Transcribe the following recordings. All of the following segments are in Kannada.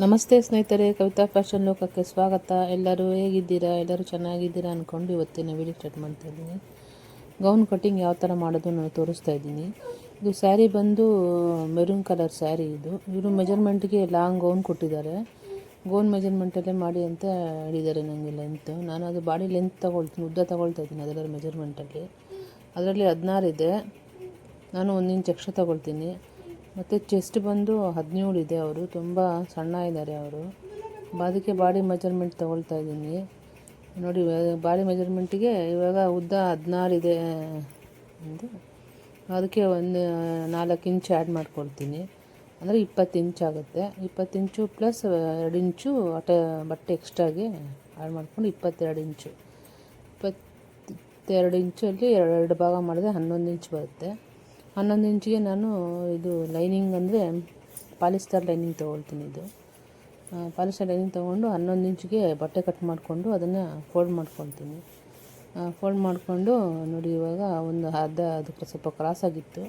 ನಮಸ್ತೆ ಸ್ನೇಹಿತರೆ, ಕವಿತಾ ಫ್ಯಾಷನ್ ಲೋಕಕ್ಕೆ ಸ್ವಾಗತ. ಎಲ್ಲರೂ ಹೇಗಿದ್ದೀರಾ? ಎಲ್ಲರೂ ಚೆನ್ನಾಗಿದ್ದೀರಾ ಅಂದ್ಕೊಂಡು ಇವತ್ತಿನ ವಿಡಿಯೋ ಸ್ಟಾರ್ಟ್ ಮಾಡ್ತಾ ಇದ್ದೀನಿ. ಗೌನ್ ಕಟ್ಟಿಂಗ್ ಯಾವ ಥರ ಮಾಡೋದು ನಾನು ತೋರಿಸ್ತಾ ಇದ್ದೀನಿ. ಇದು ಸ್ಯಾರಿ ಬಂದು, ಮೆರೂನ್ ಕಲರ್ ಸ್ಯಾರಿ ಇದು. ಇವರು ಮೆಜರ್ಮೆಂಟ್ಗೆ ಲಾಂಗ್ ಗೌನ್ ಕೊಟ್ಟಿದ್ದಾರೆ. ಗೌನ್ ಮೆಜರ್ಮೆಂಟಲ್ಲೇ ಮಾಡಿ ಅಂತ ಹೇಳಿದ್ದಾರೆ ನನಗೆ ಲೆಂತ್ ನಾನು ಅದು ಬಾಡಿ ಲೆಂತ್ ತೊಗೊಳ್ತೀನಿ ಉದ್ದ ತಗೊಳ್ತಾ ಇದ್ದೀನಿ ಅದರಲ್ಲಿ ಮೆಜರ್ಮೆಂಟಲ್ಲಿ ಅದರಲ್ಲಿ ಹದಿನಾರು ಇದೆ. ನಾನು ಒಂದು ಇಂಚ್ ಎಕ್ಸ್ಟ್ರಾ ತಗೊಳ್ತೀನಿ. ಮತ್ತು ಚೆಸ್ಟ್ ಬಂದು ಹದಿನೇಳು ಇದೆ ಅವರು. ತುಂಬ ಸಣ್ಣ ಇದ್ದಾರೆ ಅವರು. ಅದಕ್ಕೆ ಬಾಡಿ ಮೆಜರ್ಮೆಂಟ್ ತೊಗೊಳ್ತಾ ಇದ್ದೀನಿ. ನೋಡಿ ಬಾಡಿ ಮೆಜರ್ಮೆಂಟಿಗೆ ಇವಾಗ ಉದ್ದ ಹದಿನಾರು ಇದೆ ಎಂದು ಅದಕ್ಕೆ ಒಂದು, ನಾಲ್ಕು ಇಂಚ್ ಆ್ಯಡ್ ಮಾಡ್ಕೊಳ್ತೀನಿ. ಅಂದರೆ ಇಪ್ಪತ್ತು ಇಂಚ್ ಆಗುತ್ತೆ. ಇಪ್ಪತ್ತು ಇಂಚು ಪ್ಲಸ್ ಎರಡು ಇಂಚು ಅಟ ಬಟ್ಟೆ ಎಕ್ಸ್ಟ್ರಾಗೆ ಆ್ಯಡ್ ಮಾಡ್ಕೊಂಡು ಇಪ್ಪತ್ತೆರಡು ಇಂಚು ಇಪ್ಪತ್ತೆರಡು ಇಂಚಲ್ಲಿ ಎರಡು ಭಾಗ ಮಾಡಿದ್ರೆ ಹನ್ನೊಂದು ಇಂಚ್ ಬರುತ್ತೆ. ಹನ್ನೊಂದು ಇಂಚಿಗೆ ನಾನು ಇದು ಲೈನಿಂಗ್ ಅಂದರೆ ಪಾಲಿಸ್ಟರ್ ಲೈನಿಂಗ್ ತೊಗೊಳ್ತೀನಿ ಇದು. ಪಾಲಿಸ್ಟರ್ ಲೈನಿಂಗ್ ತೊಗೊಂಡು ಹನ್ನೊಂದು ಇಂಚಿಗೆ ಬಟ್ಟೆ ಕಟ್ ಮಾಡಿಕೊಂಡು ಅದನ್ನು ಫೋಲ್ಡ್ ಮಾಡ್ಕೊಳ್ತೀನಿ. ಫೋಲ್ಡ್ ಮಾಡಿಕೊಂಡು ನೋಡಿ ಇವಾಗ ಒಂದು ಅರ್ಧ ಅದಕ್ಕೆ ಸ್ವಲ್ಪ ಕ್ರಾಸ್ ಆಗಿತ್ತು.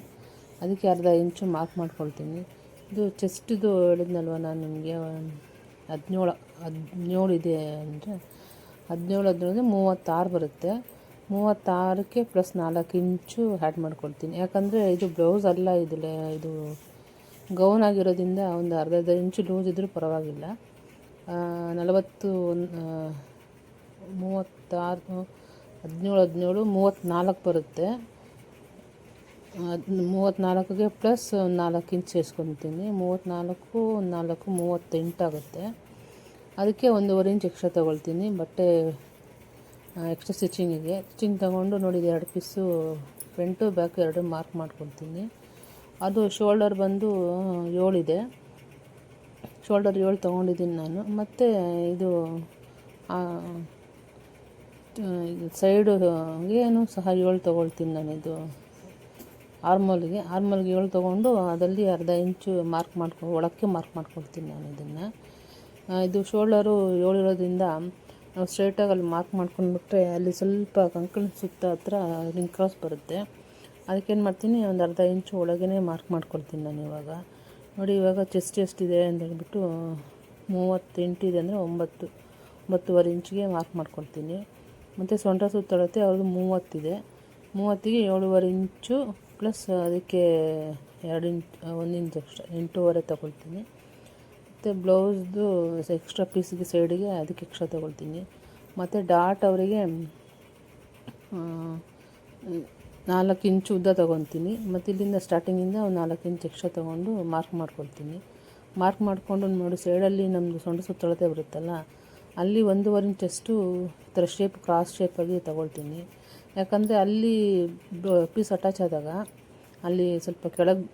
ಅದಕ್ಕೆ ಅರ್ಧ ಇಂಚು ಮಾರ್ಕ್ ಮಾಡ್ಕೊಳ್ತೀನಿ. ಇದು ಚೆಸ್ಟಿದು ಹೇಳಿದ್ನಲ್ವ ನಾನು ನಿಮಗೆ, ಹದಿನೇಳು ಹದಿನೇಳು ಇದೆ ಅಂದರೆ ಹದಿನೇಳು ಹದಿನೇಳು ಮೂವತ್ತಾರು ಬರುತ್ತೆ. ಮೂವತ್ತಾರಕ್ಕೆ ಪ್ಲಸ್ ನಾಲ್ಕು ಇಂಚು ಆ್ಯಡ್ ಮಾಡ್ಕೊಳ್ತೀನಿ. ಯಾಕಂದರೆ ಇದು ಬ್ಲೌಸ್ ಅಲ್ಲ ಇದು ಇದು ಗೌನ್ ಆಗಿರೋದ್ರಿಂದ ಒಂದು ಅರ್ಧ ಅರ್ಧ ಇಂಚು ಲೂಸ್ ಇದ್ದರೂ ಪರವಾಗಿಲ್ಲ. ನಲವತ್ತು ಮೂವತ್ತಾರು, ಹದಿನೇಳು ಹದಿನೇಳು ಮೂವತ್ತ್ನಾಲ್ಕು ಬರುತ್ತೆ. ಮೂವತ್ತ್ನಾಲ್ಕಿಗೆ ಪ್ಲಸ್ ಒಂದು ನಾಲ್ಕು ಇಂಚ್ ಸೇರಿಸ್ಕೊತೀನಿ ಮೂವತ್ತ್ನಾಲ್ಕು ನಾಲ್ಕು ಮೂವತ್ತೆಂಟಾಗುತ್ತೆ ಅದಕ್ಕೆ ಒಂದೂವರೆ ಇಂಚ್ ಎಕ್ಸ್ಟ್ರಾ ತೊಗೊಳ್ತೀನಿ. ಬಟ್ಟೆ ಎಕ್ಸ್ಟ್ರಾ ಸ್ಟಿಚಿಂಗಿಗೆ ಸ್ಟಿಚಿಂಗ್ ತೊಗೊಂಡು ನೋಡಿದ, ಎರಡು ಪೀಸು ಫ್ರಂಟು ಬ್ಯಾಕು ಎರಡು ಮಾರ್ಕ್ ಮಾಡ್ಕೊಳ್ತೀನಿ ಅದು ಶೋಲ್ಡರ್ ಬಂದು ಏಳಿದೆ. ಶೋಲ್ಡರ್ ಏಳು ತೊಗೊಂಡಿದ್ದೀನಿ ನಾನು. ಮತ್ತು ಇದು ಸೈಡು ಏನು ಸಹ ಏಳು ತೊಗೊಳ್ತೀನಿ ನಾನಿದು ಆರ್ಮೋಲ್ಗೆ ಆರ್ಮೋಲ್ಗೆ ಏಳು ತೊಗೊಂಡು ಅದರಲ್ಲಿ ಅರ್ಧ ಇಂಚು ಮಾರ್ಕ್ ಮಾಡ್ಕೊ, ಒಳಕ್ಕೆ ಮಾರ್ಕ್ ಮಾಡ್ಕೊಳ್ತೀನಿ ನಾನು ಇದನ್ನು. ಇದು ಶೋಲ್ಡರು ಏಳಿರೋದ್ರಿಂದ ನಾವು ಸ್ಟ್ರೈಟಾಗಿ ಅಲ್ಲಿ ಮಾರ್ಕ್ ಮಾಡ್ಕೊಂಡ್ಬಿಟ್ರೆ ಅಲ್ಲಿ ಸ್ವಲ್ಪ ಕಂಕಣ ಸುತ್ತ ಹತ್ರ ರಿಂಗ್ ಕ್ರಾಸ್ ಬರುತ್ತೆ. ಅದಕ್ಕೇನು ಮಾಡ್ತೀನಿ, ಒಂದು ಅರ್ಧ ಇಂಚು ಒಳಗೇ ಮಾರ್ಕ್ ಮಾಡ್ಕೊಳ್ತೀನಿ ನಾನು ಇವಾಗ. ನೋಡಿ, ಇವಾಗ ಚೆಸ್ಟ್ ಎಷ್ಟಿದೆ ಅಂತ ಹೇಳ್ಬಿಟ್ಟು ಮೂವತ್ತೆಂಟು ಇದೆ ಅಂದರೆ ಒಂಬತ್ತು, ಒಂಬತ್ತುವರೆ ಇಂಚಿಗೆ ಮಾರ್ಕ್ ಮಾಡ್ಕೊಳ್ತೀನಿ. ಮತ್ತು ಸೊಂಟ ಸುತ್ತಳತೆ ಅವ್ರದ್ದು ಮೂವತ್ತಿದೆ ಮೂವತ್ತಿಗೆ ಏಳುವರೆ ಇಂಚು ಪ್ಲಸ್ ಅದಕ್ಕೆ ಎರಡು ಇಂಚ್ ಒಂದು ಇಂಚು ಎಕ್ಸ್ಟ್ರಾ ಎಂಟೂವರೆ ತಗೊಳ್ತೀನಿ. ಮತ್ತು ಬ್ಲೌಸ್ದು ಎಕ್ಸ್ಟ್ರಾ ಪೀಸ್ಗೆ ಸೈಡಿಗೆ ಅದಕ್ಕೆ ಎಕ್ಸ್ಟ್ರಾ ತೊಗೊಳ್ತೀನಿ. ಮತ್ತು ಡಾಟ್ ಅವರಿಗೆ ನಾಲ್ಕು ಇಂಚು ಉದ್ದ ತೊಗೊತೀನಿ ಮತ್ತು ಇಲ್ಲಿಂದ ಸ್ಟಾರ್ಟಿಂಗಿಂದ ಒಂದು ನಾಲ್ಕು ಇಂಚ್ ಎಕ್ಸ್ಟ್ರಾ ತೊಗೊಂಡು ಮಾರ್ಕ್ ಮಾಡ್ಕೊಳ್ತೀನಿ. ಮಾರ್ಕ್ ಮಾಡಿಕೊಂಡು ನೋಡಿ ಸೈಡಲ್ಲಿ ನಮ್ಮದು ಸೊಂಡು ಸುತ್ತಳತೆ ಬರುತ್ತಲ್ಲ, ಅಲ್ಲಿ ಒಂದೂವರೆ ಇಂಚಷ್ಟು ಥರ ಶೇಪ್ ಕ್ರಾಸ್ ಶೇಪಾಗಿ ತೊಗೊಳ್ತೀನಿ. ಯಾಕಂದರೆ ಅಲ್ಲಿ ಪೀಸ್ ಅಟ್ಯಾಚ್ ಆದಾಗ ಅಲ್ಲಿ ಸ್ವಲ್ಪ ಕೆಳಗೆ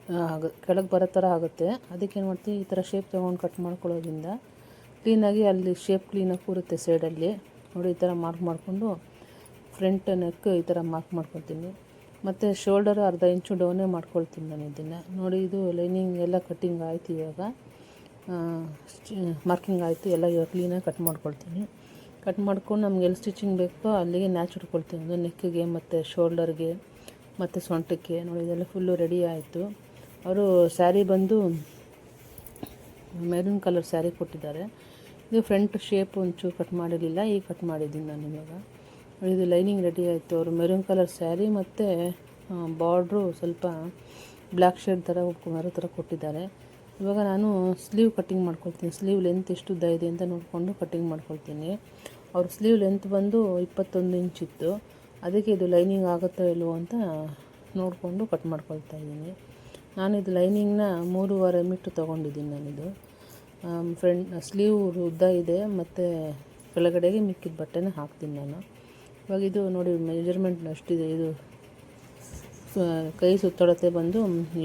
ಕೆಳಗೆ ಬರೋ ಥರ ಆಗುತ್ತೆ. ಅದಕ್ಕೆ ಏನು ಮಾಡ್ತೀವಿ ಈ ಥರ ಶೇಪ್ ತೊಗೊಂಡು ಕಟ್ ಮಾಡ್ಕೊಳ್ಳೋದ್ರಿಂದ ಕ್ಲೀನಾಗಿ ಅಲ್ಲಿ ಶೇಪ್ ಕ್ಲೀನಾಗಿ ಕೂರುತ್ತೆ ಸೈಡಲ್ಲಿ ನೋಡಿ, ಈ ಥರ ಮಾರ್ಕ್ ಮಾಡಿಕೊಂಡು ಫ್ರಂಟ್ ನೆಕ್ ಈ ಥರ ಮಾರ್ಕ್ ಮಾಡ್ಕೊಳ್ತೀನಿ. ಮತ್ತು ಶೋಲ್ಡರ್ ಅರ್ಧ ಇಂಚು ಡೌನೇ ಮಾಡ್ಕೊಳ್ತೀನಿ ನಾನು ಇದನ್ನು. ನೋಡಿ, ಇದು ಲೈನಿಂಗ್ ಎಲ್ಲ ಕಟ್ಟಿಂಗ್ ಆಯಿತು ಇವಾಗ. ಮಾರ್ಕಿಂಗ್ ಆಯಿತು, ಎಲ್ಲ ಇವಾಗ ಕ್ಲೀನಾಗಿ ಕಟ್ ಮಾಡ್ಕೊಳ್ತೀನಿ. ಕಟ್ ಮಾಡ್ಕೊಂಡು ನಮ್ಗೆ ಎಲ್ಲಿ ಸ್ಟಿಚಿಂಗ್ ಬೇಕೋ ಅಲ್ಲಿಗೆ ನ್ಯಾಚ್ ಇಟ್ಕೊಳ್ತೀನಿ. ಅಂದರೆ ನೆಕ್ಕಿಗೆ ಮತ್ತು ಶೋಲ್ಡರ್ಗೆ ಮತ್ತು ಸೊಂಟಕ್ಕೆ ನೋಡಿ, ಇದೆಲ್ಲ ಫುಲ್ಲು ರೆಡಿ ಆಯಿತು. ಅವರು ಸ್ಯಾರಿ ಬಂದು ಮೆರೂನ್ ಕಲರ್ ಸ್ಯಾರಿ ಕೊಟ್ಟಿದ್ದಾರೆ. ಇದು ಫ್ರಂಟ್ ಶೇಪ್ ಒಂಚೂರು ಕಟ್ ಮಾಡಿರಲಿಲ್ಲ, ಈಗ ಕಟ್ ಮಾಡಿದ್ದೀನಿ ನಾನು ಇವಾಗ. ಇದು ಲೈನಿಂಗ್ ರೆಡಿ ಆಯಿತು. ಅವರು ಮೆರೂನ್ ಕಲರ್ ಸ್ಯಾರಿ ಮತ್ತು ಬಾರ್ಡ್ರು ಸ್ವಲ್ಪ ಬ್ಲ್ಯಾಕ್ ಶೇಡ್ ಥರ ಮರೋ ಥರ ಕೊಟ್ಟಿದ್ದಾರೆ. ಇವಾಗ ನಾನು ಸ್ಲೀವ್ ಕಟ್ಟಿಂಗ್ ಮಾಡ್ಕೊಳ್ತೀನಿ. ಸ್ಲೀವ್ ಲೆಂತ್ ಎಷ್ಟು ಉದ್ದ ಇದೆ ಅಂತ ನೋಡಿಕೊಂಡು ಕಟ್ಟಿಂಗ್ ಮಾಡ್ಕೊಳ್ತೀನಿ. ಅವ್ರ ಸ್ಲೀವ್ ಲೆಂತ್ ಬಂದು ಇಪ್ಪತ್ತೊಂದು ಇಂಚಿತ್ತು ಅದಕ್ಕೆ ಇದು ಲೈನಿಂಗ್ ಆಗುತ್ತೋ ಇಲ್ವೋ ಅಂತ ನೋಡಿಕೊಂಡು ಕಟ್ ಮಾಡ್ಕೊಳ್ತಾ ಇದ್ದೀನಿ. ನಾನಿದು ಲೈನಿಂಗ್ನ ಮೂರುವರೆ ಮೀಟ್ರ್ ತೊಗೊಂಡಿದ್ದೀನಿ ನಾನಿದು. ಫ್ರೆಂಡ್, ಸ್ಲೀವ್ ಉದ್ದ ಇದೆ, ಮತ್ತು ಕೆಳಗಡೆಗೆ ಮಿಕ್ಕಿದ ಬಟ್ಟೆನ ಹಾಕ್ತೀನಿ ನಾನು. ಇವಾಗ ಇದು ನೋಡಿ, ಮೆಜರ್ಮೆಂಟ್ ಅಷ್ಟಿದೆ. ಇದು ಕೈ ಸುತ್ತಳತೆ ಬಂದು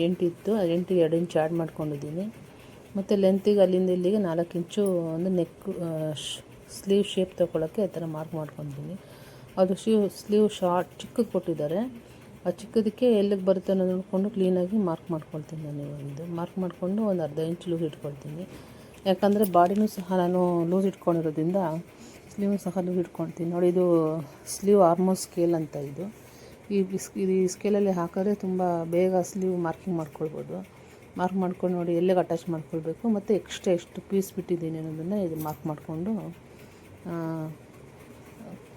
ಎಂಟಿತ್ತು. ಎಂಟಿಗೆ ಎರಡು ಇಂಚು ಆ್ಯಡ್ ಮಾಡ್ಕೊಂಡಿದ್ದೀನಿ. ಮತ್ತು ಲೆಂತಿಗೆ ಅಲ್ಲಿಂದ ಇಲ್ಲಿಗೆ ನಾಲ್ಕು ಇಂಚು ಒಂದು ನೆಕ್ ಸ್ಲೀವ್ ಶೇಪ್ ತೊಗೊಳಕ್ಕೆ ಆ ಥರ ಮಾರ್ಕ್ ಮಾಡ್ಕೊತೀನಿ ಅದು ಶೀವ್ ಸ್ಲೀವ್ ಶಾರ್ಟ್, ಚಿಕ್ಕದು ಕೊಟ್ಟಿದ್ದಾರೆ. ಆ ಚಿಕ್ಕದಕ್ಕೆ ಎಲ್ಲಿಗೆ ಬರುತ್ತೆ ಅನ್ನೋದು ನೋಡಿಕೊಂಡು ಕ್ಲೀನಾಗಿ ಮಾರ್ಕ್ ಮಾಡ್ಕೊಳ್ತೀನಿ ನಾನು ಇವಾಗ ಇದು ಮಾರ್ಕ್ ಮಾಡಿಕೊಂಡು ಒಂದು ಅರ್ಧ ಇಂಚ್ ಲೂಸ್ ಇಟ್ಕೊಳ್ತೀನಿ. ಯಾಕಂದರೆ ಬಾಡಿನೂ ಸಹ ನಾನು ಲೂಸ್ ಇಟ್ಕೊಂಡಿರೋದ್ರಿಂದ ಸ್ಲೀವ್ ಸಹ ಲೂಸ್ ಇಟ್ಕೊಳ್ತೀನಿ. ನೋಡಿ, ಇದು ಸ್ಲೀವ್ ಆರ್ಮೋ ಸ್ಕೇಲ್ ಅಂತ ಇದು. ಈ ಈ ಸ್ಕೇಲಲ್ಲಿ ಹಾಕಿದ್ರೆ ತುಂಬ ಬೇಗ ಸ್ಲೀವ್ ಮಾರ್ಕಿಂಗ್ ಮಾಡ್ಕೊಳ್ಬೋದು. ಮಾರ್ಕ್ ಮಾಡ್ಕೊಂಡು ನೋಡಿ ಎಲ್ಲಿಗೆ ಅಟ್ಯಾಚ್ ಮಾಡ್ಕೊಳ್ಬೇಕು, ಮತ್ತು ಎಕ್ಸ್ಟ್ರಾ ಎಷ್ಟು ಪೀಸ್ ಬಿಟ್ಟಿದ್ದೀನಿ ಅನ್ನೋದನ್ನು ಇದು ಮಾರ್ಕ್ ಮಾಡಿಕೊಂಡು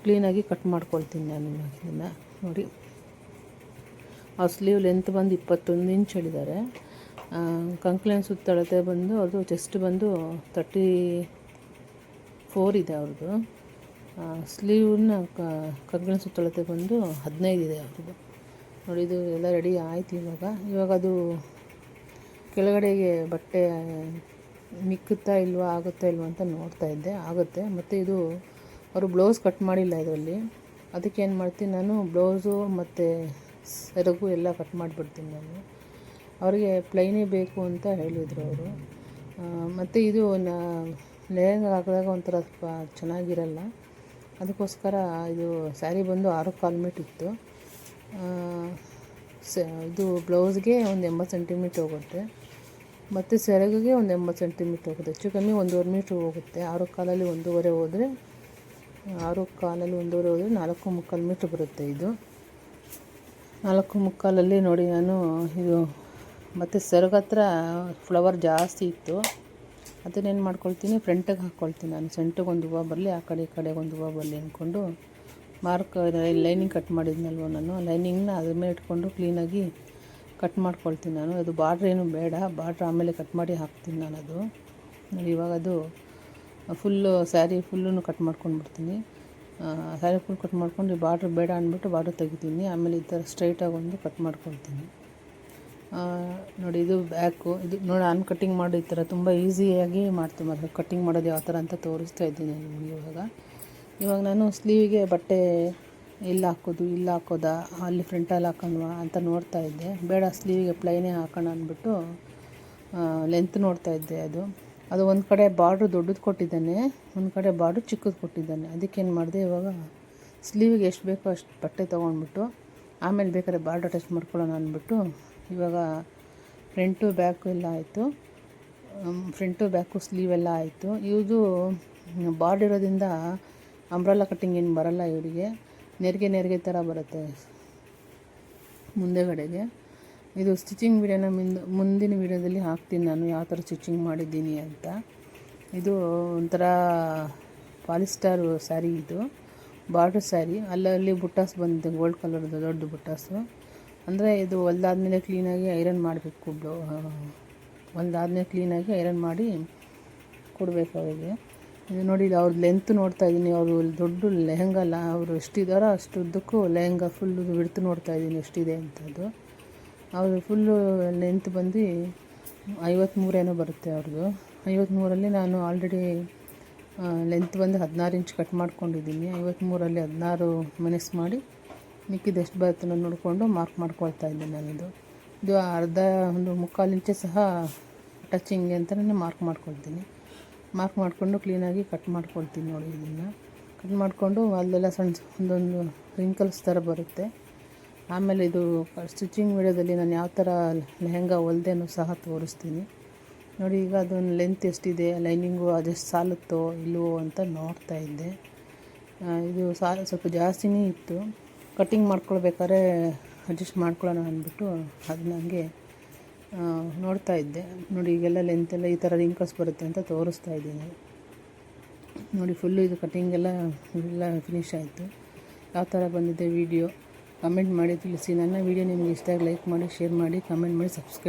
ಕ್ಲೀನಾಗಿ ಕಟ್ ಮಾಡ್ಕೊಳ್ತೀನಿ ನಾನು ಇದನ್ನು. ನೋಡಿ. ಆ ಸ್ಲೀವ್ ಲೆಂತ್ ಬಂದು ಇಪ್ಪತ್ತೊಂದು ಇಂಚ್ ಹೇಳಿದ್ದಾರೆ ಕಂಕ್ಲೇನ್ ಸುತ್ತಳತೆ ಬಂದು ಅದು ಚೆಸ್ಟ್ ಬಂದು ತರ್ಟಿ ಫೋರ್ ಇದೆ ಅವ್ರದ್ದು ಸ್ಲೀವ್ನ ಕಂಕ್ಲೇನ್ ಸುತ್ತಳತೆ ಬಂದು ಹದಿನೈದು ಇದೆ ಅವ್ರದ್ದು ನೋಡಿ, ಇದು ಎಲ್ಲ ರೆಡಿ ಆಯಿತು ಇವಾಗ. ಇವಾಗ ಅದು ಕೆಳಗಡೆಗೆ ಬಟ್ಟೆ ಮಿಕ್ಕುತ್ತಾ ಇಲ್ವಾ, ಆಗುತ್ತಾ ಇಲ್ವಾ ಅಂತ ನೋಡ್ತಾ ಇದ್ದೆ. ಆಗುತ್ತೆ. ಮತ್ತು ಇದು ಅವರು ಬ್ಲೌಸ್ ಕಟ್ ಮಾಡಿಲ್ಲ ಇದರಲ್ಲಿ. ಅದಕ್ಕೆ ಏನು ಮಾಡ್ತೀನಿ ನಾನು ಬ್ಲೌಸು ಮತ್ತು ಸೆರಗು ಎಲ್ಲ ಕಟ್ ಮಾಡಿಬಿಡ್ತೀನಿ ನಾನು. ಅವರಿಗೆ ಪ್ಲೈನೇ ಬೇಕು ಅಂತ ಹೇಳಿದರು ಅವರು. ಮತ್ತು ಇದು ಲೆಹಂಗ ಹಾಕಿದಾಗ ಒಂಥರ ಸ್ವಲ್ಪ ಚೆನ್ನಾಗಿರಲ್ಲ. ಅದಕ್ಕೋಸ್ಕರ ಇದು ಸ್ಯಾರಿ ಬಂದು ಆರು ಕಾಲು ಮೀಟ್ ಇತ್ತು. ಸ, ಇದು ಬ್ಲೌಸ್ಗೆ ಒಂದು ಎಂಬತ್ತು ಸೆಂಟಿಮೀಟ್ರ್ ಹೋಗುತ್ತೆ. ಮತ್ತು ಸೆರಗಿಗೆ ಒಂದು ಎಂಬತ್ತು ಸೆಂಟಿಮೀಟ್ರ್ ಹೋಗುತ್ತೆ. ಹೆಚ್ಚು ಕಮ್ಮಿ ಒಂದೂವರೆ ಮೀಟ್ರ್ ಹೋಗುತ್ತೆ. ಆರು ಕಾಲಲ್ಲಿ ಒಂದೂವರೆ ಹೋದರೆ ಆರು ಕಾಲಲ್ಲಿ ಒಂದೂವರೆ ಹೋದರೆ ನಾಲ್ಕು ಮುಕ್ಕಾಲು ಮೀಟ್ರ್ ಬರುತ್ತೆ ಇದು. ನಾಲ್ಕು ಮುಕ್ಕಾಲಲ್ಲಿ ನೋಡಿ ನಾನು ಇದು ಮತ್ತು ಸೆರಗ ಹತ್ರ ಫ್ಲವರ್ ಜಾಸ್ತಿ ಇತ್ತು. ಅದನ್ನೇನು ಮಾಡ್ಕೊಳ್ತೀನಿ, ಫ್ರಂಟಿಗೆ ಹಾಕ್ಕೊಳ್ತೀನಿ ನಾನು. ಸೆಂಟಿಗೆ ಒಂದು ಹೂವು ಬರಲಿ, ಆ ಕಡೆ ಈ ಕಡೆಗೆ ಒಂದು ಹೂವು ಬರಲಿ ಅಂದ್ಕೊಂಡು ಮಾರ್ಕ್ ಲೈನಿಂಗ್ ಕಟ್ ಮಾಡಿದ್ನಲ್ವ ನಾನು. ಲೈನಿಂಗ್ನ ಅದ್ರ ಮೇಲೆ ಇಟ್ಕೊಂಡು ಕ್ಲೀನಾಗಿ ಕಟ್ ಮಾಡ್ಕೊಳ್ತೀನಿ ನಾನು. ಅದು ಬಾರ್ಡ್ರ್ ಏನು ಬೇಡ, ಬಾರ್ಡ್ರ್ ಆಮೇಲೆ ಕಟ್ ಮಾಡಿ ಹಾಕ್ತೀನಿ ನಾನು ಅದು. ನೋಡಿ ಇವಾಗ ಅದು ಫುಲ್ಲು ಸ್ಯಾರಿ ಫುಲ್ಲೂ ಕಟ್ ಮಾಡ್ಕೊಂಡ್ಬಿಡ್ತೀನಿ. ಸ್ಯಾರಿ ಫುಲ್ ಕಟ್ ಮಾಡ್ಕೊಂಡು ಈ ಬಾರ್ಡ್ರ್ ಬೇಡ ಅಂದ್ಬಿಟ್ಟು ಬಾರ್ಡ್ರ್ ತೆಗಿತೀನಿ. ಆಮೇಲೆ ಈ ಥರ ಸ್ಟ್ರೈಟಾಗಿ ಒಂದು ಕಟ್ ಮಾಡ್ಕೊಳ್ತೀನಿ. ನೋಡಿ ಇದು ಬ್ಯಾಕು ಇದು ನೋಡಿ ನಾನು ಕಟ್ಟಿಂಗ್ ಮಾಡಿ ಈ ಥರ ತುಂಬ ಈಸಿಯಾಗಿ ಮಾಡ್ತೀನಿ ಕಟ್ಟಿಂಗ್ ಮಾಡೋದು ಯಾವ ಥರ ಅಂತ ತೋರಿಸ್ತಾ ಇದ್ದೀನಿ ನಿಮಗೆ ಇವಾಗ. ಇವಾಗ ನಾನು ಸ್ಲೀವಿಗೆ ಬಟ್ಟೆ ಇಲ್ಲಿ ಹಾಕೋದು, ಇಲ್ಲಿ ಹಾಕೋದಾ, ಅಲ್ಲಿ ಫ್ರಂಟಲ್ಲಿ ಹಾಕೋಣವಾ ಅಂತ ನೋಡ್ತಾ ಇದ್ದೆ. ಬೇಡ ಸ್ಲೀವಿಗೆ ಪ್ಲೈನೇ ಹಾಕೋಣ ಅಂದ್ಬಿಟ್ಟು ಲೆಂತ್ ನೋಡ್ತಾ ಇದ್ದೆ ಅದು. ಅದು ಒಂದು ಕಡೆ ಬಾರ್ಡ್ರು ದೊಡ್ಡದು ಕೊಟ್ಟಿದ್ದಾನೆ, ಒಂದು ಕಡೆ ಬಾರ್ಡ್ರು ಚಿಕ್ಕದು ಕೊಟ್ಟಿದ್ದಾನೆ. ಅದಕ್ಕೇನು ಮಾಡಿದೆ ಇವಾಗ ಸ್ಲೀವಿಗೆ ಎಷ್ಟು ಬೇಕೋ ಅಷ್ಟು ಬಟ್ಟೆ ತೊಗೊಂಡ್ಬಿಟ್ಟು, ಆಮೇಲೆ ಬೇಕಾದ್ರೆ ಬಾರ್ಡ್ರ್ ಅಟ್ಯಾಚ್ ಮಾಡ್ಕೊಳ್ಳೋಣ ಅಂದ್ಬಿಟ್ಟು ಇವಾಗ ಫ್ರಂಟು ಬ್ಯಾಕು ಎಲ್ಲ ಆಯಿತು. ಫ್ರಂಟು ಬ್ಯಾಕು ಸ್ಲೀವ್ ಎಲ್ಲ ಆಯಿತು. ಇದು ಬಾರ್ಡ್ ಇರೋದ್ರಿಂದ ಅಂಬ್ರಲ್ಲ ಕಟ್ಟಿಂಗ್ ಏನು ಬರಲ್ಲ ಇವರಿಗೆ. ನೆರಿಗೆ ನೆರಿಗೆ ಥರ ಬರುತ್ತೆ ಮುಂದೆಗಡೆಗೆ. ಇದು ಸ್ಟಿಚಿಂಗ್ ವಿಡಿಯೋನ ಮಿಂದ, ಮುಂದಿನ ವಿಡಿಯೋದಲ್ಲಿ ಹಾಕ್ತೀನಿ ನಾನು, ಯಾವ ಥರ ಸ್ಟಿಚಿಂಗ್ ಮಾಡಿದ್ದೀನಿ ಅಂತ. ಇದು ಒಂಥರ ಪಾಲಿಸ್ಟಾರ್ ಸ್ಯಾರಿ ಇದು ಬಾರ್ಡರ್ ಸ್ಯಾರಿ ಅಲ್ಲಲ್ಲಿ ಬುಟ್ಟಾಸ್ ಬಂದಿದೆ ಗೋಲ್ಡ್ ಕಲರ್ದು ದೊಡ್ಡ ಬುಟ್ಟಾಸು. ಅಂದರೆ ಇದು ಹೊಲ್ದಾದ್ಮೇಲೆ ಕ್ಲೀನಾಗಿ ಐರನ್ ಮಾಡಬೇಕು ಬ್ಲೌ ಹೊಲ್ದಾದ್ಮೇಲೆ ಕ್ಲೀನಾಗಿ ಐರನ್ ಮಾಡಿ ಕೊಡಬೇಕು ಅವರಿಗೆ. ಇದು ನೋಡಿ ಅವ್ರದ್ದು ಲೆಂತ್ ನೋಡ್ತಾ ಇದ್ದೀನಿ ಅವರು ದೊಡ್ಡ ಲೆಹಂಗ ಅಲ್ಲ ಅವರು ಎಷ್ಟಿದಾರೋ ಅಷ್ಟು ಉದ್ದಕ್ಕೂ ಲೆಹಂಗ ಫುಲ್ಲು ಬಿಡ್ತು ನೋಡ್ತಾ ಇದ್ದೀನಿ ಎಷ್ಟಿದೆ ಅಂತದ್ದು. ಅವರು ಫುಲ್ಲು ಲೆಂತ್ ಬಂದು ಐವತ್ತ್ಮೂರೇನೋ ಬರುತ್ತೆ ಅವ್ರದ್ದು ಐವತ್ತ್ಮೂರಲ್ಲಿ ನಾನು ಆಲ್ರೆಡಿ ಲೆಂತ್ ಬಂದು ಹದಿನಾರು ಇಂಚ್ ಕಟ್ ಮಾಡ್ಕೊಂಡಿದ್ದೀನಿ. ಐವತ್ತ್ಮೂರಲ್ಲಿ ಹದಿನಾರು ಮೈನಸ್ ಮಾಡಿ ಮಿಕ್ಕಿದಷ್ಟು ಎಷ್ಟು ಬರುತ್ತೆ ನೋಡಿಕೊಂಡು ಮಾರ್ಕ್ ಮಾಡ್ಕೊಳ್ತಾ ಇದ್ದೀನಿ ನಾನಿದು. ಇದು ಅರ್ಧ ಒಂದು ಮುಕ್ಕಾಲು ಇಂಚೆ ಸಹ ಟಚಿಂಗ್ ಅಂತಲೇ ಮಾರ್ಕ್ ಮಾಡ್ಕೊಳ್ತೀನಿ. ಮಾರ್ಕ್ ಮಾಡಿಕೊಂಡು ಕ್ಲೀನಾಗಿ ಕಟ್ ಮಾಡ್ಕೊಳ್ತೀನಿ ನೋಡಿ ಇದನ್ನು. ಕಟ್ ಮಾಡಿಕೊಂಡು ಅಲ್ಲೆಲ್ಲ ಸಣ್ಣ ಒಂದೊಂದು ರಿಂಕಲ್ಸ್ ಥರ ಬರುತ್ತೆ. ಆಮೇಲೆ ಇದು ಸ್ಟಿಚಿಂಗ್ ವಿಡಿಯೋದಲ್ಲಿ ನಾನು ಯಾವ ಥರ ಲೆಹೆಂಗಾ ಹೊಲ್ದೇನೂ ಸಹ ತೋರಿಸ್ತೀನಿ. ನೋಡಿ, ಈಗ ಅದೊಂದು ಲೆಂತ್ ಎಷ್ಟಿದೆ ಲೈನಿಂಗು ಅದೆಷ್ಟು ಸಾಲುತ್ತೋ ಇಲ್ಲವೋ ಅಂತ ನೋಡ್ತಾ ಇದ್ದೆ. ಇದು ಸಾಲ ಸ್ವಲ್ಪ ಜಾಸ್ತಿನೇ ಇತ್ತು. ಕಟ್ಟಿಂಗ್ ಮಾಡ್ಕೊಳ್ಬೇಕಾದ್ರೆ ಅಡ್ಜಸ್ಟ್ ಮಾಡ್ಕೊಳ್ಳೋಣ ಅಂದ್ಬಿಟ್ಟು ಅದು ನನಗೆ ನೋಡ್ತಾ ಇದ್ದೆ. ನೋಡಿ, ಈಗೆಲ್ಲ ಲೆಂತೆಲ್ಲ ಈ ಥರ ರಿಂಕಲ್ಸ್ ಬರುತ್ತೆ ಅಂತ ತೋರಿಸ್ತಾ ಇದ್ದೀನಿ. ನೋಡಿ ಫುಲ್ಲು ಇದು ಕಟ್ಟಿಂಗೆಲ್ಲ ಎಲ್ಲ ಫಿನಿಶ್ ಆಯಿತು. ಯಾವ ಥರ ಬಂದಿದೆ ವೀಡಿಯೋ ಕಮೆಂಟ್ ಮಾಡಿ ತಿಳಿಸಿ. ನನ್ನ ವಿಡಿಯೋ ನಿಮಗೆ ಇಷ್ಟ ಲೈಕ್ ಮಾಡಿ ಶೇರ್ ಮಾಡಿ ಕಮೆಂಟ್ ಮಾಡಿ ಸಬ್ಸ್ಕ್ರೈಬ್